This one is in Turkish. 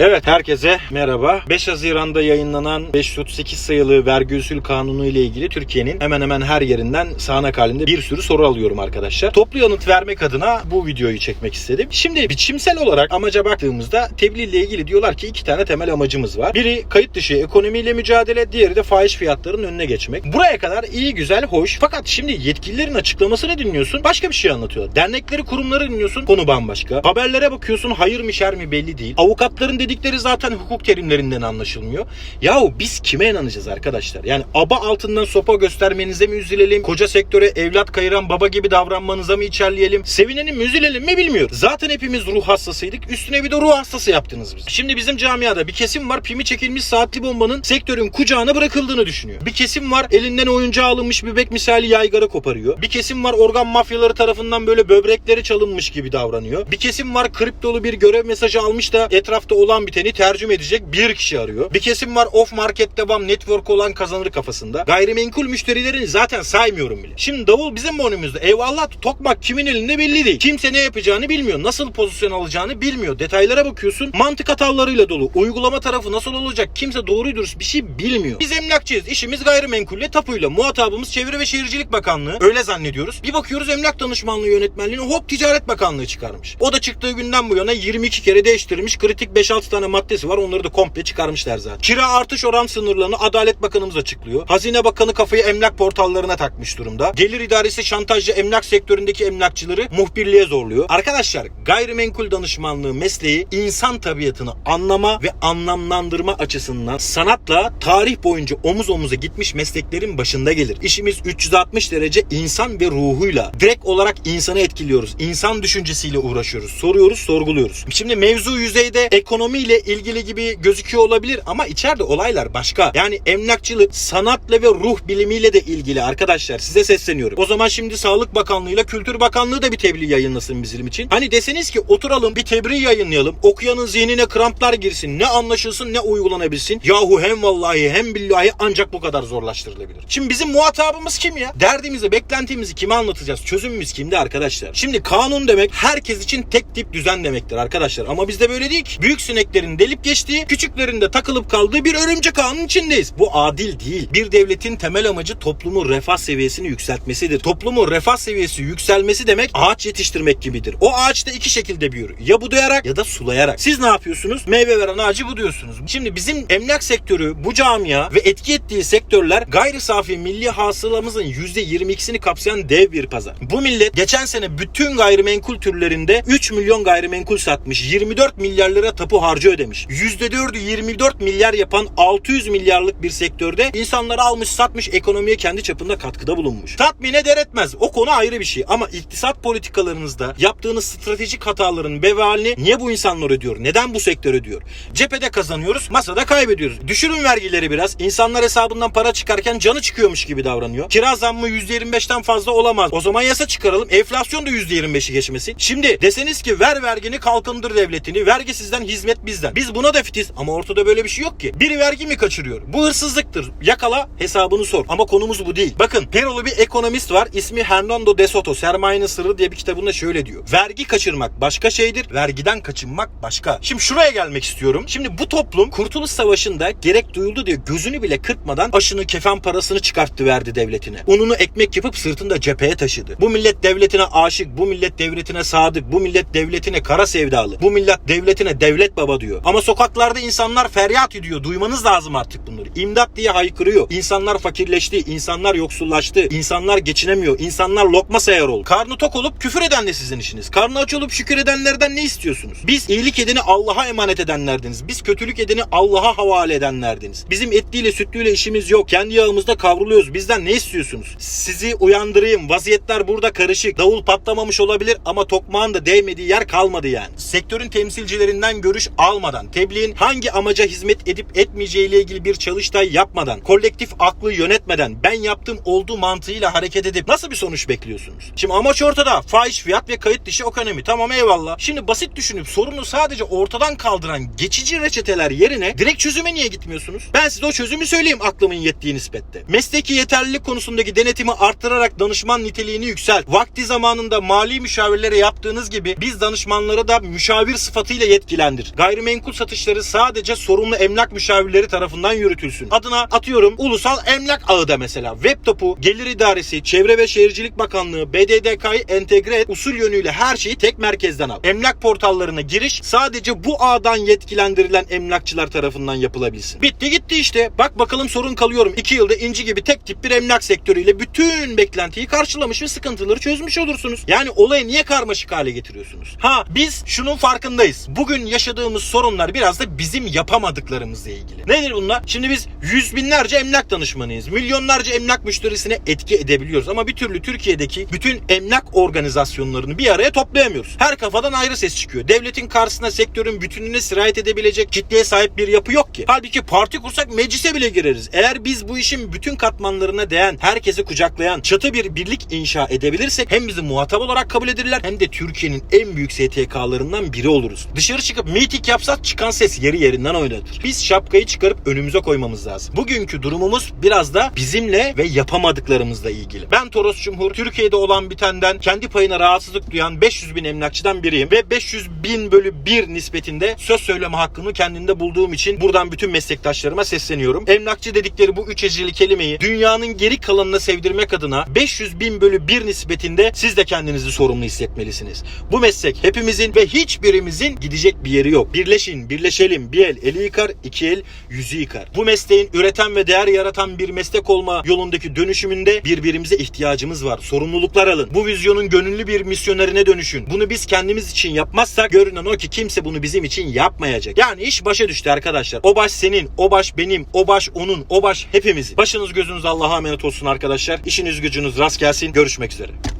Evet herkese merhaba. 5 Haziran'da yayınlanan 538 sayılı vergi usul kanunu ile ilgili Türkiye'nin hemen hemen her yerinden sağanak halinde bir sürü soru alıyorum arkadaşlar. Toplu yanıt vermek adına bu videoyu çekmek istedim. Şimdi biçimsel olarak amaca baktığımızda tebliğ ile ilgili diyorlar ki iki tane temel amacımız var. Biri kayıt dışı ekonomiyle mücadele, diğeri de fahiş fiyatların önüne geçmek. Buraya kadar iyi güzel hoş. Fakat şimdi yetkililerin açıklamasını dinliyorsun başka bir şey anlatıyorlar. Dernekleri kurumları dinliyorsun konu bambaşka. Haberlere bakıyorsun hayır mı şer mi belli değil. Avukatların dedikleri zaten hukuk terimlerinden anlaşılmıyor. Yahu biz kime inanacağız arkadaşlar? Yani aba altından sopa göstermenize mi üzülelim? Koca sektöre evlat kayıran baba gibi davranmanıza mı içerleyelim? Sevinelim mi üzülelim mi bilmiyorum. Zaten hepimiz ruh hastasıydık. Üstüne bir de ruh hastası yaptınız biz. Şimdi bizim camiada bir kesim var pimi çekilmiş saatli bombanın sektörün kucağına bırakıldığını düşünüyor. Bir kesim var elinden oyuncağı alınmış bebek misali yaygara koparıyor. Bir kesim var organ mafyaları tarafından böyle böbrekleri çalınmış gibi davranıyor. Bir kesim var kriptolu bir görev mesajı almış da etrafta olan biteni tercüme edecek bir kişi arıyor. Bir kesim var off market devam network olan kazanır kafasında. Gayrimenkul müşterilerini zaten saymıyorum bile. Şimdi davul bizim önümüzde. Eyvallah tokmak kimin elinde belli değil. Kimse ne yapacağını bilmiyor. Nasıl pozisyon alacağını bilmiyor. Detaylara bakıyorsun. Mantık hatalarıyla dolu. Uygulama tarafı nasıl olacak? Kimse doğru dürüst bir şey bilmiyor. Biz emlakçıyız. İşimiz gayrimenkulle tapuyla. Muhatabımız Çevre ve Şehircilik Bakanlığı. Öyle zannediyoruz. Bir bakıyoruz emlak danışmanlığı yönetmenliğini hop Ticaret Bakanlığı çıkarmış. O da çıktığı günden bu yana 22 kere değiştirmiş. Kritik 5-6 tane maddesi var. Onları da komple çıkarmışlar zaten. Kira artış oran sınırlarını Adalet Bakanımız açıklıyor. Hazine Bakanı kafayı emlak portallarına takmış durumda. Gelir idaresi şantajlı emlak sektöründeki emlakçıları muhbirliğe zorluyor. Arkadaşlar gayrimenkul danışmanlığı mesleği insan tabiatını anlama ve anlamlandırma açısından sanatla tarih boyunca omuz omuza gitmiş mesleklerin başında gelir. İşimiz 360 derece insan ve ruhuyla direkt olarak insanı etkiliyoruz. İnsan düşüncesiyle uğraşıyoruz. Soruyoruz, sorguluyoruz. Şimdi mevzu yüzeyde ekonomiyle ilgili gibi gözüküyor olabilir ama içeride olaylar başka. Yani emlakçılık sanatla ve ruh bilimiyle de ilgili arkadaşlar. Size sesleniyorum. O zaman şimdi Sağlık Bakanlığı ile Kültür Bakanlığı da bir tebliğ yayınlasın bizim için. Hani deseniz ki oturalım bir tebliğ yayınlayalım. Okuyanın zihnine kramplar girsin. Ne anlaşılsın ne uygulanabilsin. Yahu hem vallahi hem billahi ancak bu kadar zorlaştırılabilir. Şimdi bizim muhatabımız kim ya? Derdimizi, beklentimizi kime anlatacağız? Çözümümüz kimde arkadaşlar? Şimdi kanun demek herkes için tek tip düzen demektir arkadaşlar. Ama bizde böyle değil ki. Büyük sineklerin delip geçtiği, küçüklerin de takılıp kaldığı bir örümcek ağının içindeyiz. Bu adil değil. Bir devletin temel amacı toplumun refah seviyesini yükseltmesidir. Toplumun refah seviyesi yükselmesi demek ağaç yetiştirmek gibidir. O ağaç da iki şekilde büyür. Ya budayarak ya da sulayarak. Siz ne yapıyorsunuz? Meyve veren ağacı buduyorsunuz. Şimdi bizim emlak sektörü, bu camia ve etki ettiği sektörler gayri safi milli hasılamızın %22'sini kapsayan dev bir pazar. Bu millet geçen sene bütün gayrimenkul türlerinde 3 milyon gayrimenkul satmış. 24 milyar lira tapu harcı ödemiş. %4'ü 24 milyar yapan 600 milyarlık bir sektörde insanları almış satmış ekonomiye kendi çapında katkıda bulunmuş. Tatmin eder etmez. O konu ayrı bir şey. Ama iktisat politikalarınızda yaptığınız stratejik hataların vebalini niye bu insanlar ödüyor? Neden bu sektör ödüyor? Cephede kazanıyoruz, masada kaybediyoruz. Düşürün vergileri biraz. İnsanlar hesabından para çıkarken canı çıkıyormuş gibi davranıyor. Kira zammı %25'ten fazla olamaz. O zaman yasa çıkaralım. Enflasyon da %25'i geçmesin. Şimdi deseniz ki ver vergini kalkındır devletini. Vergi sizden hizmet bizden. Biz buna da fitiz ama ortada böyle bir şey yok ki. Biri vergi mi kaçırıyor? Bu hırsızlıktır. Yakala hesabını sor. Ama konumuz bu değil. Bakın Perolu bir ekonomist var. İsmi Hernando de Soto. Sermayenin Sırrı diye bir kitabında şöyle diyor. Vergi kaçırmak başka şeydir. Vergiden kaçınmak başka. Şimdi şuraya gelmek istiyorum. Şimdi bu toplum Kurtuluş Savaşı'nda gerek duyuldu diye gözünü bile kırpmadan aşını kefen parasını çıkarttı verdi devletine. Ununu ekmek yapıp sırtında cepheye taşıdı. Bu millet devletine aşık, bu millet devletine sadık, bu millet devletine kara sevdalı. Bu millet devletine devlet baba diyor. Ama sokaklarda insanlar feryat ediyor. Duymanız lazım artık bunları. İmdat diye haykırıyor. İnsanlar fakirleşti, insanlar yoksullaştı, insanlar geçinemiyor, insanlar lokma sayar oldu. Karnı tok olup küfür eden de sizin işiniz. Karnı aç olup şükür edenlerden ne istiyorsunuz? Biz iyilik edeni Allah'a emanet edenlerdiniz. Biz kötülük edeni Allah'a havale edenlerdiniz. Bizim etliyle sütlüyle işimiz yok. Kendi yağımızda kavruluyoruz. Bizden ne istiyorsunuz? Sizi uyandırayım. Vaziyetler burada karışık. Davul patlamamış olabilir ama tokmağın da değmediği yer kalmadı yani. Sektörün temsilcilerinden görüş almadan, tebliğin hangi amaca hizmet edip etmeyeceğiyle ilgili bir çalıştay yapmadan, kolektif aklı yönetmeden, ben yaptım olduğu mantığıyla hareket edip nasıl bir sonuç bekliyorsunuz? Şimdi amaç ortada. Fahiş fiyat ve kayıt dışı ekonomi. Tamam eyvallah. Şimdi basit düşünüp sorunu sadece ortadan kaldıran geçici reçeteler yerine direkt çözüme niye gitmiyorsunuz? Ben size o çözümü söyleyeyim aklımın yettiği nispette. Mesleki yeterlilik konusundaki denetimi arttırarak danışman niteliğini yükselt. Vakti zamanında mali müşavirlere yaptığınız gibi biz danışmanlara da müşavir sıfatıyla yetkilendir. Gayrimenkul satışları sadece sorumlu emlak müşavirleri tarafından yürütülsün. Adına atıyorum ulusal emlak ağı da mesela. Web topu, gelir idaresi, çevre ve şehircilik bakanlığı, BDDK'yı entegre et, usul yönüyle her şeyi tek merkezden al. Emlak portallarına giriş sadece bu ağdan yetkilendirilen emlakçılar tarafından yapılabilsin. Bitti gitti işte. Bak bakalım sorun kalıyorum. 2 yılda inci gibi tek tip bir emlak sektörüyle bütün beklentiyi karşılamış ve sıkıntıları çözmüş olursunuz. Yani olayı niye karmaşık hale getiriyorsunuz? Ha biz şunun farkındayız. Bugün yaşadığımız sorunlar biraz da bizim yapamadıklarımızla ilgili. Nedir bunlar? Şimdi biz yüz binlerce emlak danışmanıyız. Milyonlarca emlak müşterisine etki edebiliyoruz. Ama bir türlü Türkiye'deki bütün emlak organizasyonlarını bir araya toplayamıyoruz. Her kafadan ayrı ses çıkıyor. Devletin karşısına sektörün bütününe sirayet edebilecek kitleye sahip bir yapı yok ki. Halbuki parti kursak meclise bile gireriz. Eğer biz bu işin bütün katmanlarına değen, herkesi kucaklayan, çatı bir birlik inşa edebilirsek hem bizi muhatap olarak kabul ederler hem de Türkiye'nin en büyük STK'larından biri oluruz. Dışarı çıkıp miting yapsak çıkan ses yeri yerinden oynatır. Biz şapkayı çıkarıp önümüze koymamız lazım. Bugünkü durumumuz biraz da bizimle ve yapamadıklarımızla ilgili. Ben Toros Cumhur, Türkiye'de olan bitenden kendi payına rahatsızlık duyan 500 bin emlakçıdan biriyim ve 500 bin bölü 1 nispetinde söz söyleme hakkını kendimde bulduğum için buradan bütün meslektaşlarıma sesleniyorum. Emlakçı dedikleri bu üç eceli kelimeyi dünyanın geri kalanına sevdirmek adına 500 bin bölü 1 nispetinde siz de kendinizi sorumlu hissetmelisiniz. Bu meslek hepimizin ve hiçbirimizin gidecek bir yeri yok. Birleşin, birleşelim. Bir el eli yıkar, iki el yüzü yıkar. Bu mesleğin üreten ve değer yaratan bir meslek olma yolundaki dönüşümünde birbirimize ihtiyacımız var. Sorumluluklar alın. Bu vizyonun gönüllü bir misyonerine dönüşün. Bunu biz kendimiz için yapmazsak görünen o ki kimse bunu bizim için yapmayacak. Yani iş başa düştü arkadaşlar. O baş senin, o baş benim, o baş onun, o baş hepimizin. Başınız gözünüz Allah'a emanet olsun arkadaşlar. İşiniz gücünüz rast gelsin. Görüşmek üzere.